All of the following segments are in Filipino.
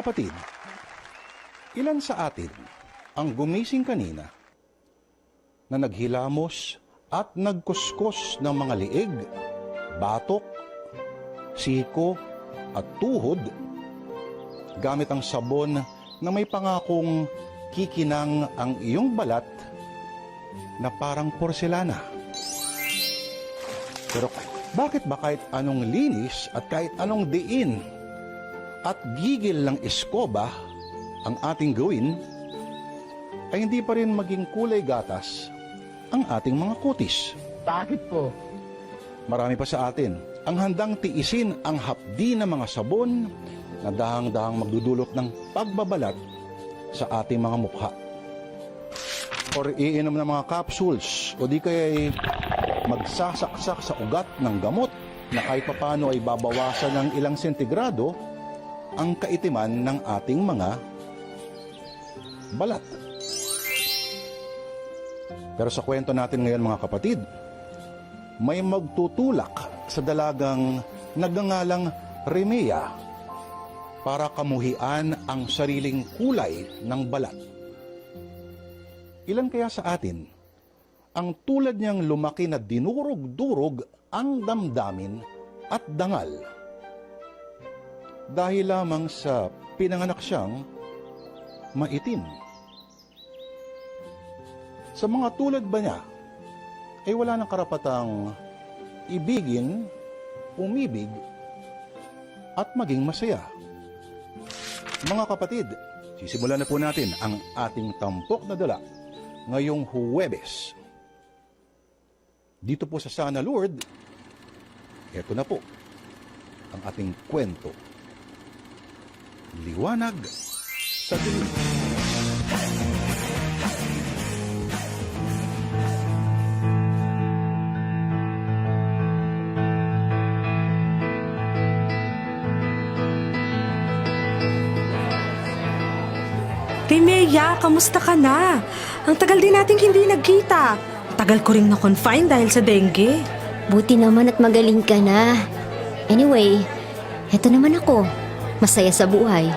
kapatid, ilan sa atin ang gumising kanina na naghilamos at nagkuskos ng mga liig, batok, siko at tuhod gamit ang sabon na may pangakong kikinang ang iyong balat na parang porselana. Pero bakit ba kahit anong linis at kahit anong diin at gigil ng eskoba ang ating gawin, ay hindi pa rin maging kulay gatas ang ating mga kutis. Bakit po? Marami pa sa atin ang handang tiisin ang hapdi ng mga sabon na dahang-dahang magdudulot ng pagbabalat sa ating mga mukha. Or iinom ng mga capsules o di kaya magsasaksak sa ugat ng gamot na kahit papano ay babawasan ng ilang sentigrado ang kaitiman ng ating mga balat. Pero sa kwento natin ngayon mga kapatid, may magtutulak sa dalagang nagngangalang Remea para kamuhian ang sariling kulay ng balat. Ilan kaya sa atin ang tulad niyang lumaki na dinurog-durog ang damdamin at dangal dahil lamang sa pinanganak siyang maitim. Sa mga tulad ba niya, ay wala nang karapatang ibigin, umibig, at maging masaya. Mga kapatid, sisimulan na po natin ang ating tampok na dala ngayong Huwebes. Dito po sa Sana Lord, eto na po ang ating kwento. Liwanag sa dilim. Rimeya, kamusta ka na? Ang tagal din nating hindi nagkita. Tagal ko ring na-confine dahil sa dengue. Buti naman at magaling ka na. Anyway, eto naman ako. Masaya sa buhay.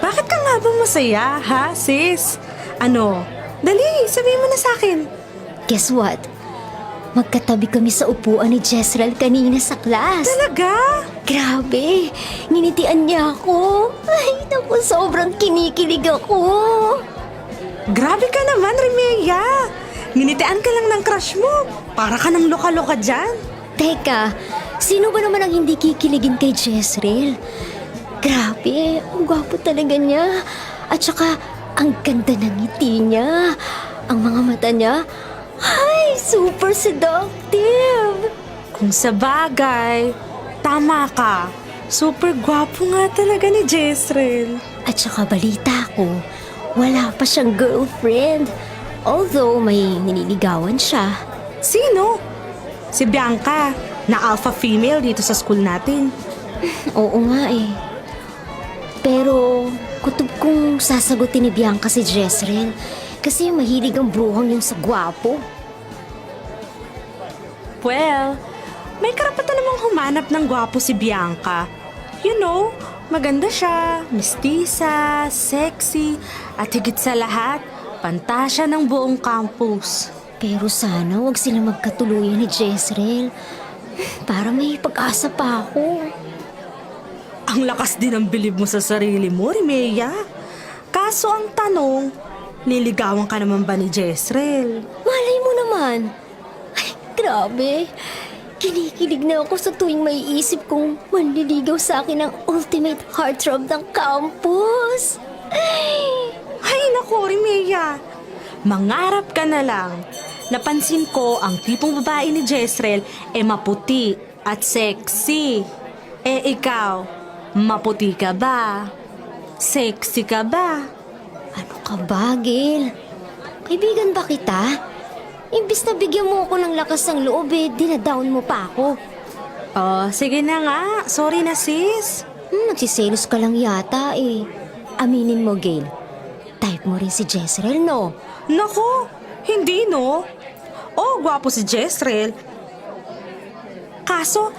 Bakit ka nga bang masaya, ha, sis? Ano? Dali, sabihin mo na sa akin. Guess what? Magkatabi kami sa upuan ni Jezreel kanina sa class. Talaga? Grabe! Ninitian niya ako. Ay, naku, sobrang kinikilig ako. Grabe ka naman, Rimeya. Ninitian ka lang ng crush mo. Para ka ng loka-loka dyan. Teka, sino ba naman ang hindi kikiligin kay Jezreel? Grabe, ang gwapo talaga niya. At saka, ang ganda ng ngiti niya. Ang mga mata niya, ay, super seductive. Kung sa bagay, tama ka. Super gwapo nga talaga ni Jezreel. At saka balita ko, wala pa siyang girlfriend. Although may nililigawan siya. Sino? Si Bianca, na alpha female dito sa school natin. Oo nga eh. Pero kutob kong sasagutin ni Bianca si Jezreel kasi mahilig ang bruhang yung sa gwapo. Well, may karapatan namang humanap ng gwapo si Bianca. You know, maganda siya, mistisa, sexy, at higit sa lahat, pantasya ng buong campus. Pero sana wag sila magkatuluyan ni Jezreel. Para may pag-asa pa ako. Ang lakas din ang bilib mo sa sarili mo, Rimeya. Kaso ang tanong, niligawan ka naman ba ni Jezreel? Malay mo naman. Ay, grabe. Kinikilig na ako sa tuwing may isip kong manliligaw sa akin ang ultimate heartthrob ng campus. Ay, Ay, naku, Rimeya. Mangarap ka na lang. Napansin ko ang tipong babae ni Jezreel e maputi at sexy. Eh ikaw, maputi ka ba? Sexy ka ba? ano ka ba, Gil? Kaibigan ba kita? Imbis na bigyan mo ako ng lakas ng loob eh, dinadown mo pa ako. Oh, sige na nga. Sorry na sis. Hmm, nagsiselos ka lang yata eh. Aminin mo, Gail. Type mo rin si Jezreel, no? Nako, hindi no. Oh, gwapo si Jezreel. Kaso,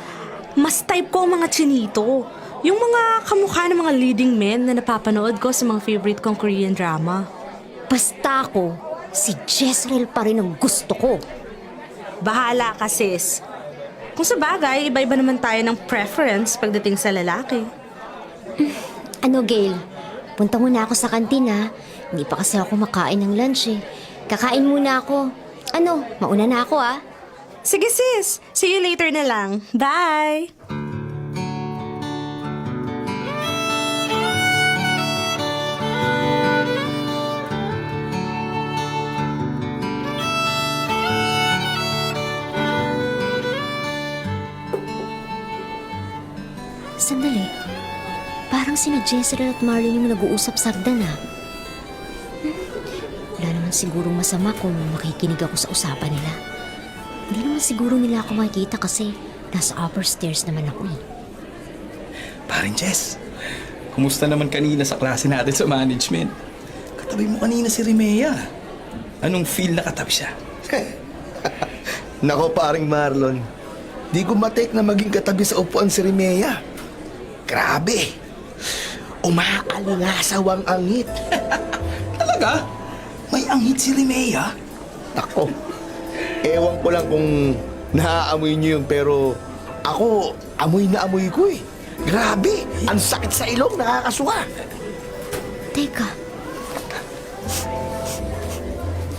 mas type ko ang mga chinito. Yung mga kamukha ng mga leading men na napapanood ko sa mga favorite kong Korean drama. Basta ako, si Jezreel pa rin ang gusto ko. Bahala ka, sis. Kung sa bagay, iba-iba naman tayo ng preference pagdating sa lalaki. Ano, Gail? Punta muna ako sa kantina. Hindi pa kasi ako makain ng lunch eh. Kakain muna ako. Ano, mauna na ako ah. Sige, sis. See you later na lang. Bye! Sandali. Parang sina Jezreel at Marlon yung nag-uusap sa hagdan ah. Hmm, Wala naman sigurong masama kung makikinig ako sa usapan nila. Hindi naman siguro nila ako makikita kasi nasa upper stairs naman ako eh. Paring Jess, kumusta naman kanina sa klase natin sa management? Katabi mo kanina si Rimea. Anong feel na katabi siya? Nako paring Marlon, di ko matek na maging katabi sa upuan si Rimea. Grabe! Umaalingasaw ang angit. Talaga? May anghit si Rimea? Nako, ewan ko lang kung naaamoy niyo yun pero ako, amoy na amoy ko eh. Grabe! Ang sakit sa ilong, nakakasuka. Teka.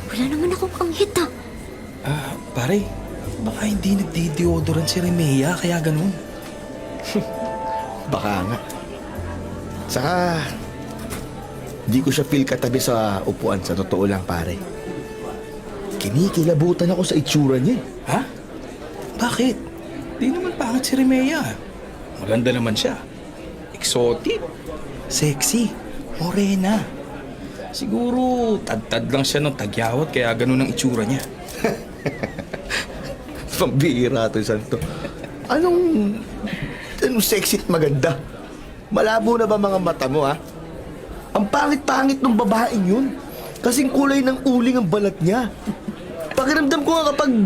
Wala naman akong anghit ah. Ah, pare, baka hindi nagdi-deodorant si Rimea kaya ganun. Baka nga. Saka, di ko siya feel katabi sa upuan sa totoo lang pare. Kinikilabutan ako sa itsura niya. eh. Ha? Bakit? Di naman pangit si Rimea. Maganda naman siya. Exotic. Sexy. Morena. Siguro, tad-tad lang siya ng tagyawat kaya ganun ang itsura niya. Pambihira to, Santo. Anong... Anong sexy at maganda? Malabo na ba mga mata mo, ha? Ang pangit-pangit ng babaeng yun. Kasing kulay ng uling ang balat niya. Pakiramdam ko nga kapag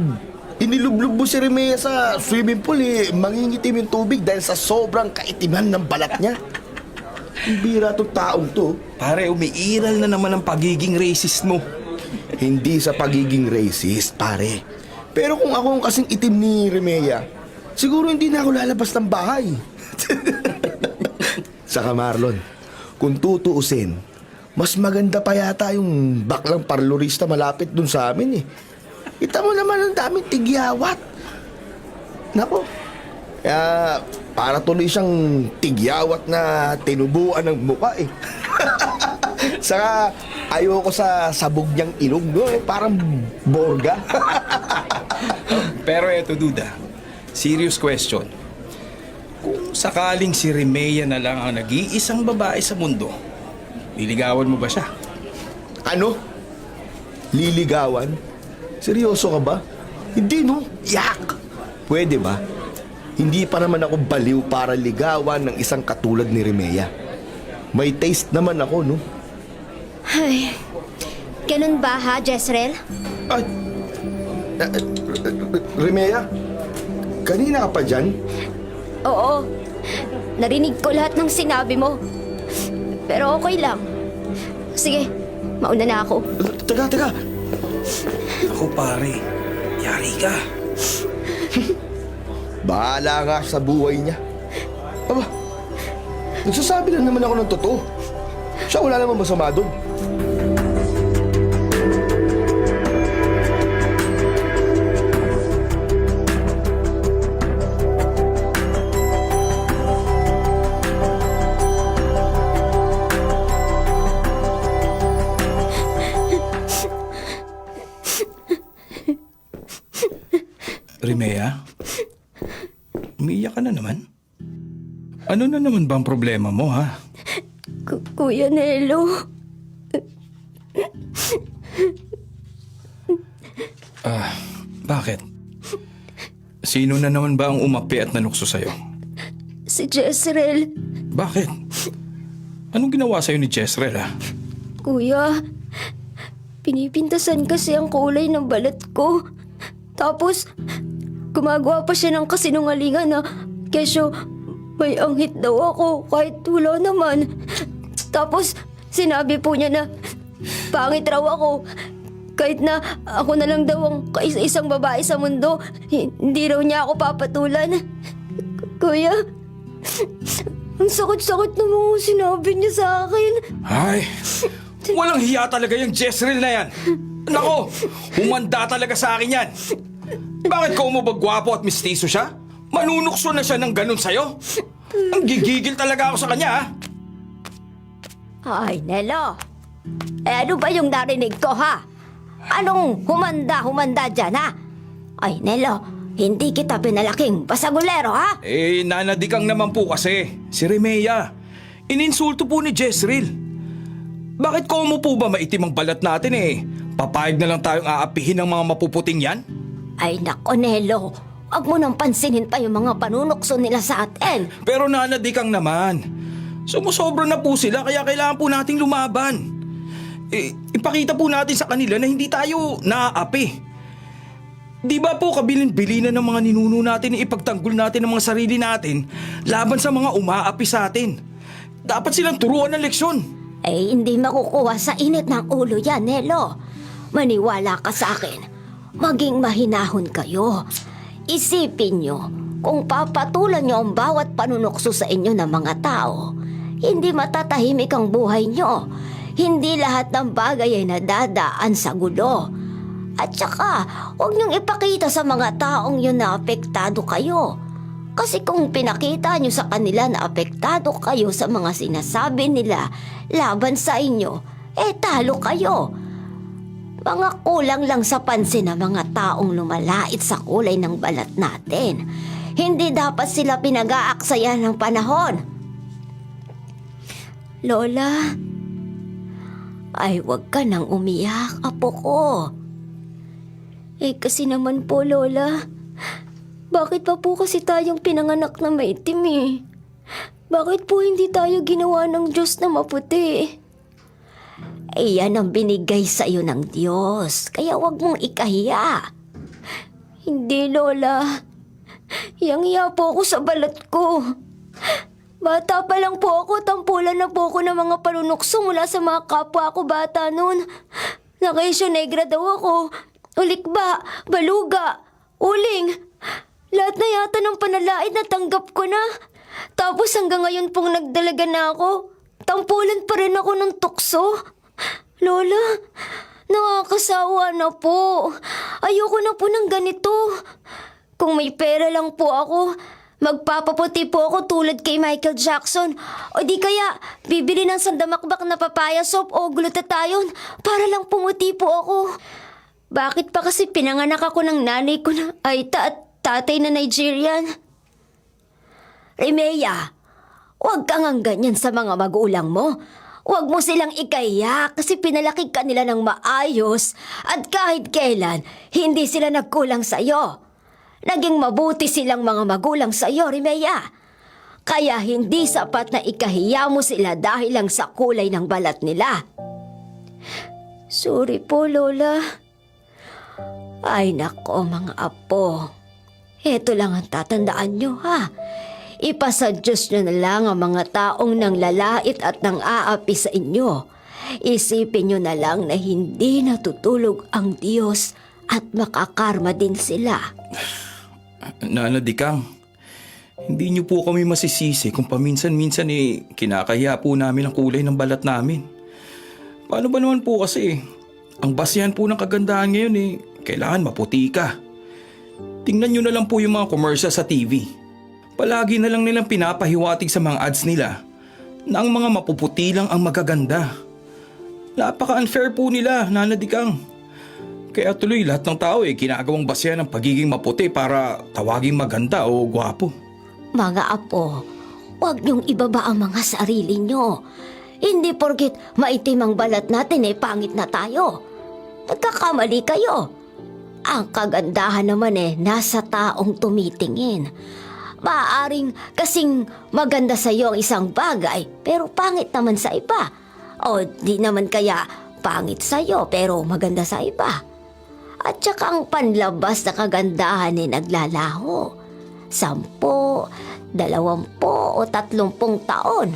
inilublob mo si Remea sa swimming pool, eh, mangingitim yung tubig dahil sa sobrang kaitiman ng balat niya. Ang bira tong taong to. Pare, umiiral na naman ang pagiging racist mo. Hindi sa pagiging racist, pare. Pero kung ako ang kasing itim ni Remea, siguro hindi na ako lalabas ng bahay. Saka Marlon, kung tutuusin, mas maganda pa yata yung baklang parlorista malapit dun sa amin eh. Kita mo naman ang daming tigyawat. Nako, kaya para tuloy siyang tigyawat na tinubuan ng muka eh. Saka ayoko sa sabog niyang ilong, no? Eh, parang borga. Pero eto, Duda. Serious question. Kung sakaling si Remea na lang ang nag-iisang babae sa mundo, liligawan mo ba siya? ano? Liligawan? Seryoso ka ba? Hindi, no? Yak! Pwede ba? Hindi pa naman ako baliw para ligawan ng isang katulad ni Remea. May taste naman ako, no? Ay, ganun ba ha, Jezreel? Ay! Eh, eh, Remea? Kanina ka pa dyan? Oo. Narinig ko lahat ng sinabi mo. Pero okay lang. Sige, mauna na ako. Teka, teka! Ako pare, yari ka. Bahala nga sa buhay niya. Aba, nagsasabi lang naman ako ng totoo. Siya wala naman masama doon. Remea? Umiiyak ka na naman? Ano na naman bang problema mo, ha? Ku- Kuya Nelo. Bakit? Sino na naman ba ang umapi at nanukso sa'yo? Si Jezreel. Bakit? Anong ginawa sa'yo ni Jezreel, ha? Kuya, pinipintasan kasi ang kulay ng balat ko. Tapos, gumagawa pa siya ng kasinungalingan na kesyo may anghit daw ako kahit wala naman. Tapos sinabi po niya na pangit raw ako. Kahit na ako na lang daw ang kaisa-isang babae sa mundo, hindi raw niya ako papatulan. Kuya, ang sakit-sakit ng mga sinabi niya sa akin. Ay, walang hiya talaga yung Jezreel na yan. Nako, humanda talaga sa akin yan. Bakit ko mo ba gwapo at mistiso siya? Manunukso na siya ng ganun sa'yo? Ang gigigil talaga ako sa kanya, ha? Ay, Nelo. Eh, ano ba yung narinig ko, ha? Anong humanda-humanda dyan, ha? Ay, Nelo, hindi kita pinalaking pasagulero, ha? Eh, nanadikang naman po kasi. Si Remea. Ininsulto po ni Jezreel. Bakit ko mo po ba maitim ang balat natin eh? Papayag na lang tayong aapihin ng mga mapuputing yan? Ay, nako, Nelo. Huwag mo nang pansinin pa yung mga panunokso nila sa atin. Pero nanadikang naman. Sumusobra na po sila kaya kailangan po nating lumaban. Eh, ipakita po natin sa kanila na hindi tayo naaapi. Di ba po kabilin-bilinan ng mga ninuno natin na ipagtanggol natin ang mga sarili natin laban sa mga umaapi sa atin? Dapat silang turuan ng leksyon. Eh, hindi makukuha sa init ng ulo yan, Nelo. Maniwala ka sa akin. Maging mahinahon kayo. Isipin nyo, kung papatulan nyo ang bawat panunokso sa inyo ng mga tao, hindi matatahimik ang buhay nyo. Hindi lahat ng bagay ay nadadaan sa gulo. At saka, huwag niyong ipakita sa mga taong yun na apektado kayo. Kasi kung pinakita nyo sa kanila na apektado kayo sa mga sinasabi nila laban sa inyo, eh talo kayo. Mga kulang lang sa pansin ng mga taong lumalait sa kulay ng balat natin. Hindi dapat sila pinag-aaksayan ng panahon. Lola, ay wag ka nang umiyak, apo ko. Eh kasi naman po, Lola, bakit pa po kasi tayong pinanganak na maitim eh? Bakit po hindi tayo ginawa ng Diyos na maputi? Eh yan ang binigay sa iyo ng Diyos, kaya wag mong ikahiya. Hindi, Lola. Hiyang-hiya po ako sa balat ko. Bata pa lang po ako, tampulan na po ako ng mga panunukso mula sa mga kapwa ko bata noon. Nakaisyo negra daw ako. Ulikba, baluga, uling. Lahat na yata ng panalait na tanggap ko na. Tapos hanggang ngayon pong nagdalaga na ako, tampulan pa rin ako ng tukso. Lola, nakakasawa na po. Ayoko na po ng ganito. Kung may pera lang po ako, magpapaputi po ako tulad kay Michael Jackson. O di kaya, bibili ng sandamakbak na papaya soap o glutathione para lang pumuti po ako. Bakit pa kasi pinanganak ako ng nanay ko na ay at tatay na Nigerian? Remea, huwag kang ang ganyan sa mga magulang mo. Huwag mo silang ikaya kasi pinalaki ka nila ng maayos at kahit kailan, hindi sila nagkulang sa'yo. Naging mabuti silang mga magulang sa'yo, Remea. Kaya hindi sapat na ikahiya mo sila dahil lang sa kulay ng balat nila. Sorry po, Lola. Ay nako, mga apo. Ito lang ang tatandaan nyo, ha? Ipasa Diyos nyo na lang ang mga taong nang lalait at nang aapi sa inyo. Isipin nyo na lang na hindi natutulog ang Diyos at makakarma din sila. Nanadikang, hindi niyo po kami masisisi kung paminsan-minsan eh kinakahiya po namin ang kulay ng balat namin. Paano ba naman po kasi? Ang basihan po ng kagandahan ngayon eh, kailangan maputi ka. Tingnan nyo na lang po yung mga commercial sa TV. Palagi na lang nilang pinapahiwatig sa mga ads nila na ang mga mapuputi lang ang magaganda. Napaka-unfair po nila, nanadikang. Kaya tuloy lahat ng tao eh ginagawang basya ng pagiging maputi para tawaging maganda o gwapo. Mga apo, huwag niyong ibaba ang mga sarili niyo. Hindi porkit maitim ang balat natin eh pangit na tayo. Nagkakamali kayo. Ang kagandahan naman eh nasa taong tumitingin. Maaaring kasing maganda sa iyo ang isang bagay pero pangit naman sa iba. O di naman kaya pangit sa iyo pero maganda sa iba. At saka ang panlabas na kagandahan ay naglalaho. Sampo, dalawampu o tatlumpung taon.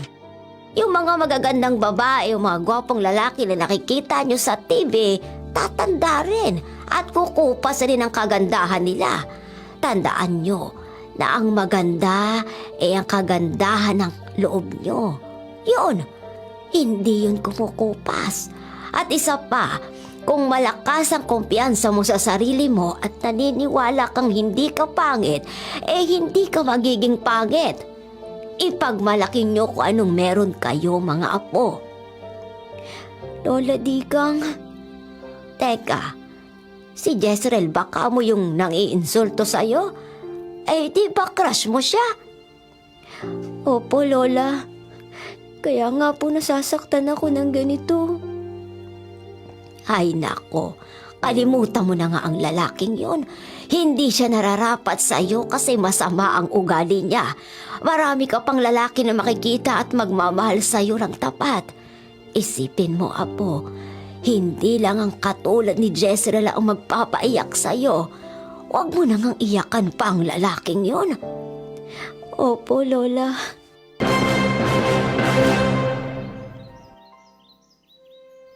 Yung mga magagandang babae o mga gwapong lalaki na nakikita nyo sa TV, tatanda rin at kukupas rin ang kagandahan nila. Tandaan nyo na ang maganda ay ang kagandahan ng loob nyo. Yun, hindi yun kumukupas. At isa pa, kung malakas ang kumpiyansa mo sa sarili mo at naniniwala kang hindi ka pangit, eh hindi ka magiging pangit. Ipagmalaki nyo kung anong meron kayo mga apo. Lola Dikang, teka, si Jezreel baka mo yung nang-iinsulto sa'yo? Eh di ba crush mo siya? Opo, Lola. Kaya nga po nasasaktan ako ng ganito. Ay nako, kalimutan mo na nga ang lalaking yon. Hindi siya nararapat sa iyo kasi masama ang ugali niya. Marami ka pang lalaki na makikita at magmamahal sa iyo ng tapat. Isipin mo, Apo, hindi lang ang katulad ni Jezreel ang magpapaiyak sa iyo. Huwag mo nang iyakan pa ang lalaking yon. Opo, Lola.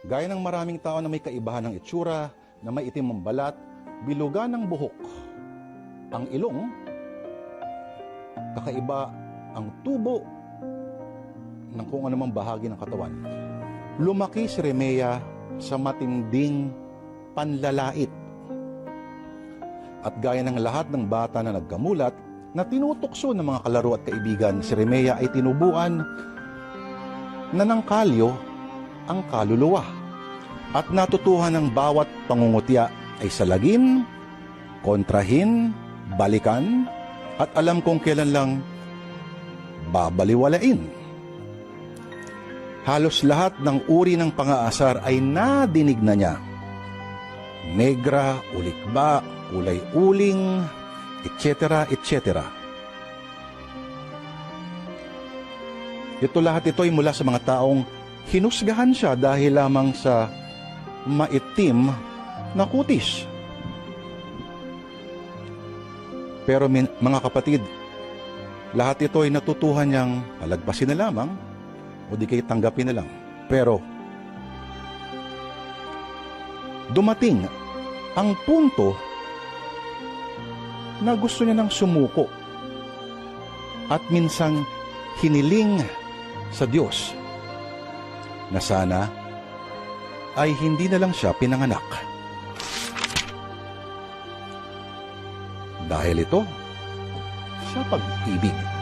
Gaya ng maraming tao na may kaibahan ng itsura, na may itim ang balat, bilugan ng buhok. Ang ilong, kakaiba ang tubo ng kung anumang bahagi ng katawan. Lumaki si Remea sa matinding panlalait. At gaya ng lahat ng bata na nagkamulat, na tinutukso ng mga kalaro at kaibigan, si Remea ay tinubuan na ng kalyo ang kaluluwa. At natutuhan ng bawat pangungutya ay salagin, kontrahin, balikan, at alam kong kailan lang babaliwalain. Halos lahat ng uri ng pangaasar ay nadinig na niya. Negra, ulikba, kulay uling, etc., etc. Ito lahat ito ay mula sa mga taong hinusgahan siya dahil lamang sa maitim na kutis. Pero min- mga kapatid, lahat ito ay natutuhan niyang palagpasin na lamang o di kay tanggapin na lang. Pero dumating ang punto na gusto niya nang sumuko at minsang hiniling sa Diyos na sana ay hindi na lang siya pinanganak. Dahil ito sa pag-ibig.